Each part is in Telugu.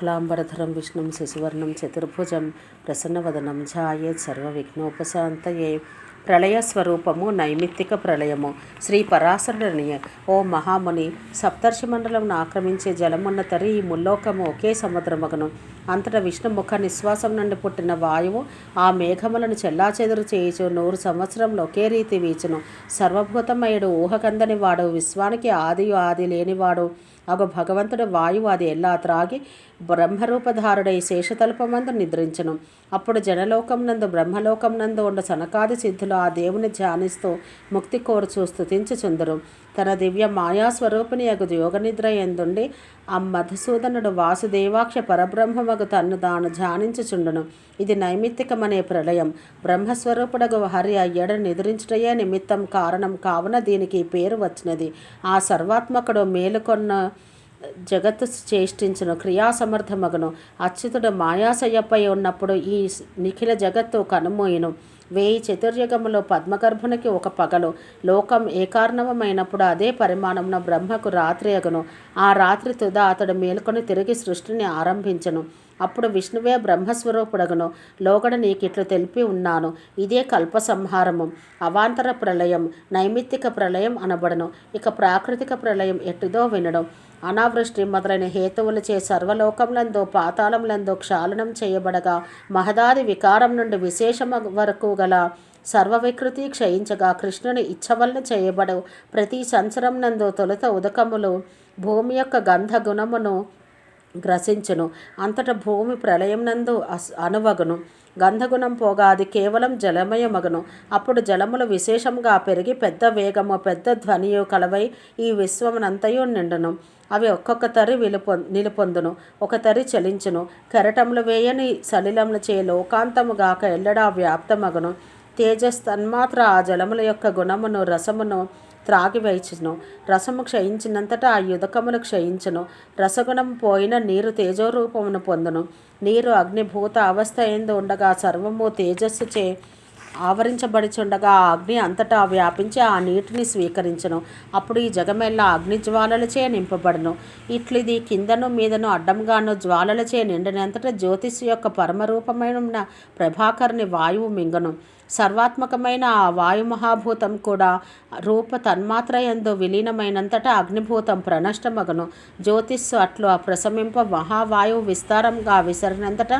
శుక్లాంబరధరం విష్ణుం శశివర్ణం చతుర్భుజం ప్రసన్నవదనం ఝాయేత్ సర్వవిఘ్నోపశాంతయే ప్రళయ స్వరూపము నైమిత్తిక ప్రళయము శ్రీ పరాశరుడని ఓ మహాముని సప్తర్షి మండలంను ఆక్రమించే జలమున్న తరి ఈ ముల్లోకము ఒకే సముద్రమగను విష్ణు విష్ణుముఖ నిశ్వాసం నుండి పుట్టిన వాయువు ఆ మేఘములను చెల్లాచెదురు చేయుచు నూరు సంవత్సరంలో ఒకే రీతి వీచును. సర్వభూతమయుడు ఊహకందని వాడు విశ్వానికి ఆది ఆది లేనివాడు. అగు భగవంతుడు వాయువు అది ఎలా త్రాగి బ్రహ్మరూపధారుడై శేషతల్పమందు నిద్రించను. అప్పుడు జనలోకం నందు బ్రహ్మలోకం నందు ఉండ సనకాది సిద్ధులు ఆ దేవుని ధ్యానిస్తూ ముక్తి కోరుచూ స్థుతించుచుందరు తన దివ్య మాయాస్వరూపిణి అగు యోగనిద్ర ఎందుండి ఆ మధుసూదనుడు వాసుదేవాక్ష పరబ్రహ్మమగు తన్ను తాను ధ్యానించుచుండును. ఇది నైమిత్తికమనే ప్రళయం. బ్రహ్మస్వరూపుడగు హరి అయ్యడ నిద్రించుటయే నిమిత్తం కారణం కావున దీనికి పేరు వచ్చినది. ఆ సర్వాత్మకుడు మేలుకొన్న జగత్తు చేష్టించును క్రియాసమర్థమగును. అచ్యుతుడు మాయాశయ్యపై ఉన్నప్పుడు ఈ నిఖిల జగత్తు కనుమోయును. వేయి చతుర్యుగములో పద్మగర్భునికి ఒక పగలు. లోకం ఏకార్ణవమైనప్పుడు అదే పరిమాణమున బ్రహ్మకు రాత్రి అగును. ఆ రాత్రి తుద అతడు మేల్కొని తిరిగి సృష్టిని ఆరంభించను. అప్పుడు విష్ణువే బ్రహ్మస్వరూపుడగును. లోగడ నీకిట్లు తెలిపి ఉన్నాను. ఇదే కల్ప సంహారము అవాంతర ప్రళయం నైమిత్తిక ప్రళయం అనబడను. ఇక ప్రాకృతిక ప్రళయం ఎట్టిదో వినడం. అనావృష్టి మొదలైన హేతువులచే సర్వలోకములందు పాతాళములందు క్షాళనం చేయబడగా మహదాది వికారం నుండి విశేషమ వరకు గల సర్వవికృతి క్షయించగా కృష్ణుని ఇచ్చ వల్ల చేయబడు ప్రతి సంవత్సరం నందు తొలుత ఉదకములు భూమి యొక్క గంధ గుణమును గ్రసించును. అంతట భూమి ప్రళయం నందు అనువగును. గంధగుణం పోగా అది కేవలం జలమయమగును అప్పుడు జలములు విశేషంగా పెరిగి పెద్ద వేగము పెద్ద ధ్వనియు కలవై ఈ విశ్వమునంతయు నిండును. అవి ఒక్కొక్క తరి విలుపొ నిలుపొందును. ఒక తరి చలించును. కెరటములు వేయని సలిలములు చే లోకాంతముగాక ఎల్లడా వ్యాప్తమగును. తేజస్ తన్మాత్ర ఆ జలముల యొక్క గుణమును రసమును త్రాగివేచును రసము క్షయించినంతటా ఆ యుదకమును క్షయించును. రసగుణం పోయిన నీరు తేజోరూపమును పొందును. నీరు అగ్నిభూత అవస్థ ఎందు ఉండగా సర్వము తేజస్సు చే ఆవరించబడిచుండగా ఆ అగ్ని అంతటా వ్యాపించి ఆ నీటిని స్వీకరించను. అప్పుడు ఈ జగమెల్లా అగ్ని జ్వాలలచే నింపబడును. ఇట్లిది కిందను మీదను అడ్డంగాను జ్వాలలచే నిండినంతట జ్యోతిష్ యొక్క పరమరూపమైన ప్రభాకర్ని వాయువు మింగను. సర్వాత్మకమైన ఆ వాయు మహాభూతం కూడా రూప తన్మాత్ర ఎందు విలీనమైనంతట అగ్నిభూతం ప్రణష్టమగను. జ్యోతిస్సు అట్లు ప్రశమింప మహావాయువు విస్తారంగా విసరినంతట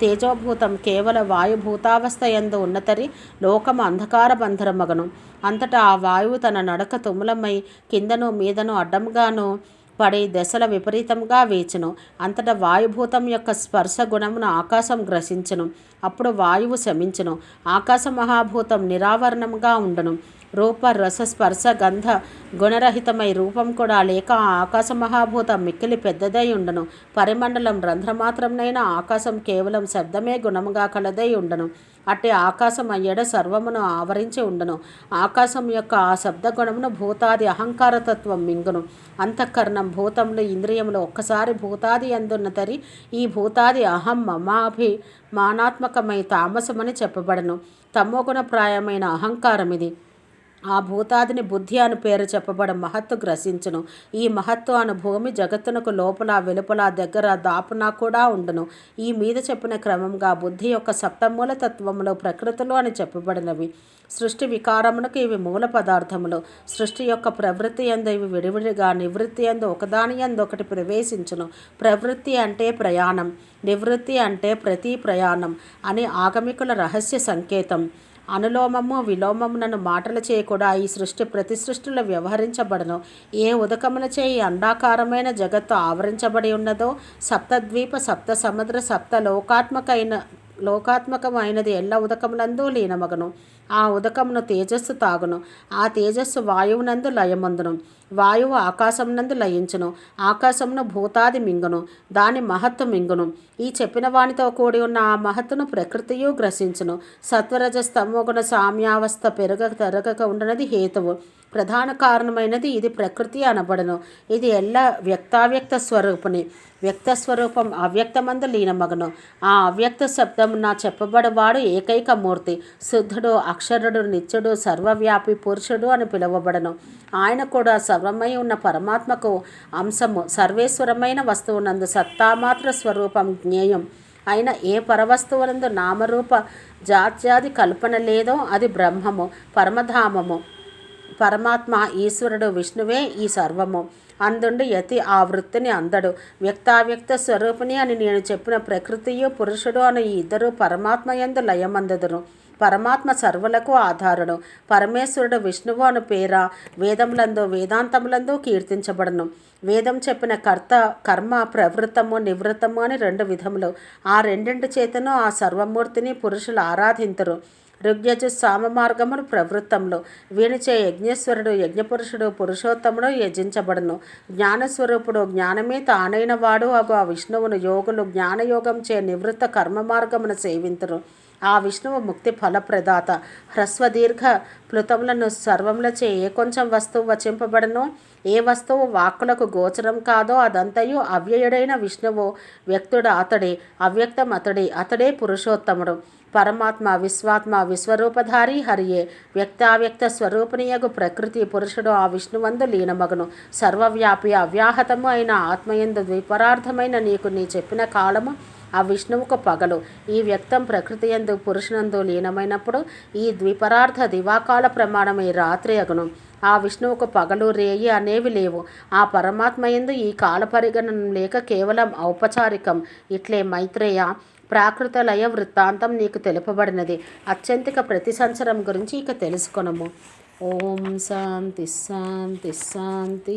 తేజోభూతం కేవల వాయుభూతావస్థ ఎందు ఉన్నతరి లోకము అంధకార బంధరమగను. అంతటా ఆ వాయువు తన నడక తుములమై కిందను మీదను అడ్డంగాను పడి దశల విపరీతంగా వేచును. అంతటా వాయుభూతం యొక్క స్పర్శ గుణమును ఆకాశం గ్రసించును. అప్పుడు వాయువు శమించును. ఆకాశ మహాభూతం నిరావరణంగా ఉండును. రూప రస స్పర్శ గంధ గుణరహితమై రూపం కూడా లేక ఆకాశ మహాభూతం మిక్కిలి పెద్దదై ఉండను. పరిమండలం రంధ్రమాత్రంనైనా ఆకాశం కేవలం శబ్దమే గుణముగా కలదై ఉండను. అట్టి ఆకాశం అయ్యడ సర్వమును ఆవరించి ఉండను. ఆకాశం యొక్క ఆ శబ్దగుణమును భూతాది అహంకారతత్వం మింగును. అంతఃకరణం భూతములు ఇంద్రియములు ఒక్కసారి భూతాది అందున్న తరి ఈ భూతాది అహం మమాభి మానాత్మకమై తామసమని చెప్పబడను. తమోగుణప్రాయమైన అహంకారం ఇది ఆ భూతాదిని బుద్ధి అను పేరు చెప్పబడ మహత్తు గ్రసించును. ఈ మహత్తు అను భూమి జగత్తునకు లోపల వెలుపల దగ్గర దాపున కూడా ఉండును. ఈ మీద చెప్పిన క్రమంగా బుద్ధి యొక్క సప్తమూల తత్వములు ప్రకృతులు అని చెప్పబడినవి. సృష్టి వికారమునకు ఇవి మూల పదార్థములు. సృష్టి యొక్క ప్రవృత్తి ఎందు ఇవి విడివిడిగా నివృత్తి ఎందు ఒకదాని ఎందు ఒకటి ప్రవేశించును. ప్రవృత్తి అంటే ప్రయాణం నివృత్తి అంటే ప్రతి ప్రయాణం అని ఆగమికుల రహస్య సంకేతం. అనులోమము విలోమమునను మాటలు చేయకుండా ఈ సృష్టి ప్రతి సృష్టిలో వ్యవహరించబడను. ఏ ఉదకమున చేయి అండాకారమైన జగత్తు ఆవరించబడి ఉన్నదో సప్తద్వీప సప్త సముద్ర సప్త లోకాత్మకైన లోకాత్మకమైనది ఎల్ల ఉదకములందు లీనమగను. ఆ ఉదకమును తేజస్సు తాగును. ఆ తేజస్సు వాయువునందు లయమందును. వాయువు ఆకాశమునందు లయించును. ఆకాశమును భూతాది మింగును. దాని మహత్తు మింగును. ఈ చెప్పిన వానితో కూడి ఉన్న ఆ మహత్తును ప్రకృతియు గ్రసించును. సత్వరజ స్తమోగుణ సామ్యావస్థ పెరగ తరగక ఉండనది హేతువు. ప్రధాన కారణమైనది ఇది ప్రకృతి అనబడను. ఇది ఎల్ల వ్యక్తావ్యక్త స్వరూపుని. వ్యక్త స్వరూపం అవ్యక్తమందు లీనమగను. ఆ అవ్యక్త శబ్దం నా చెప్పబడవాడు ఏకైక మూర్తి. శుద్ధుడు అక్షరుడు నిత్యుడు సర్వవ్యాపి పురుషుడు అని పిలువబడను. ఆయన కూడా సర్వమై ఉన్న పరమాత్మకు అంశము సర్వేశ్వరమైన వస్తువునందు సత్తామాత్ర స్వరూపం జ్ఞేయం. అయిన ఏ పరవస్తువునందు నామరూప జాత్యాది కల్పన లేదో అది బ్రహ్మము పరమధామము. పరమాత్మ ఈశ్వరుడు విష్ణువే ఈ సర్వము. అందుండి యతి ఆ వృత్తిని అందడు. వ్యక్తావ్యక్త స్వరూపిణి అని నేను చెప్పిన ప్రకృతియు పురుషుడు అని ఈ ఇద్దరు పరమాత్మ యందు లయమందుదురు. పరమాత్మ సర్వులకు ఆధారుడు. పరమేశ్వరుడు విష్ణువు అను పేర వేదములందు వేదాంతములందు కీర్తించబడను. వేదం చెప్పిన కర్త కర్మ ప్రవృత్తము నివృత్తము అని రెండు విధములు. ఆ రెండింటి చేతను ఆ సర్వమూర్తిని పురుషులు ఆరాధింతురు. ఋగ్యజు సామ మార్గమును ప్రవృత్తంలో వీనిచే యజ్ఞేశ్వరుడు యజ్ఞపురుషుడు పురుషోత్తముడు యజించబడును. జ్ఞానస్వరూపుడు జ్ఞానమే తానైన వాడు అగు ఆ విష్ణువును యోగులు జ్ఞానయోగం చే నివృత్త కర్మ మార్గమును సేవింతురు. ఆ విష్ణువు ముక్తి ఫలప్రదాత. హ్రస్వదీర్ఘ ప్లుతములను సర్వములచే ఏ కొంచెం వస్తువు వచింపబడను ఏ వస్తువు వాక్కులకు గోచరం కాదో అదంతయు అవ్యయుడైన విష్ణువు వ్యక్తుడు అతడే అవ్యక్తం అతడే అతడే పురుషోత్తముడు. పరమాత్మ విశ్వాత్మ విశ్వరూపధారి హరియే. వ్యక్తావ్యక్త స్వరూపిణియగు ప్రకృతి పురుషుడు ఆ విష్ణువందు లీనమగును. సర్వవ్యాపి అవ్యాహతము అయిన ఆత్మయందు ద్విపరార్థమైన నీకు నీ చెప్పిన కాలము ఆ విష్ణువుకు పగలు. ఈ వ్యక్తం ప్రకృతి ఎందు పురుషునందు లీనమైనప్పుడు ఈ ద్విపరార్థ దివాకాల ప్రమాణమై రాత్రి అగును. ఆ విష్ణువుకు పగలు రేయి అనేవి లేవు. ఆ పరమాత్మ ఎందు ఈ కాల పరిగణన లేక కేవలం ఔపచారికం. ఇట్లే మైత్రేయ ప్రాకృత లయ వృత్తాంతం నీకు తెలుపబడినది. అత్యంతిక ప్రతి సంవత్సరం గురించి ఇక తెలుసుకొనము. ఓం శాంతి శాంతి శాంతి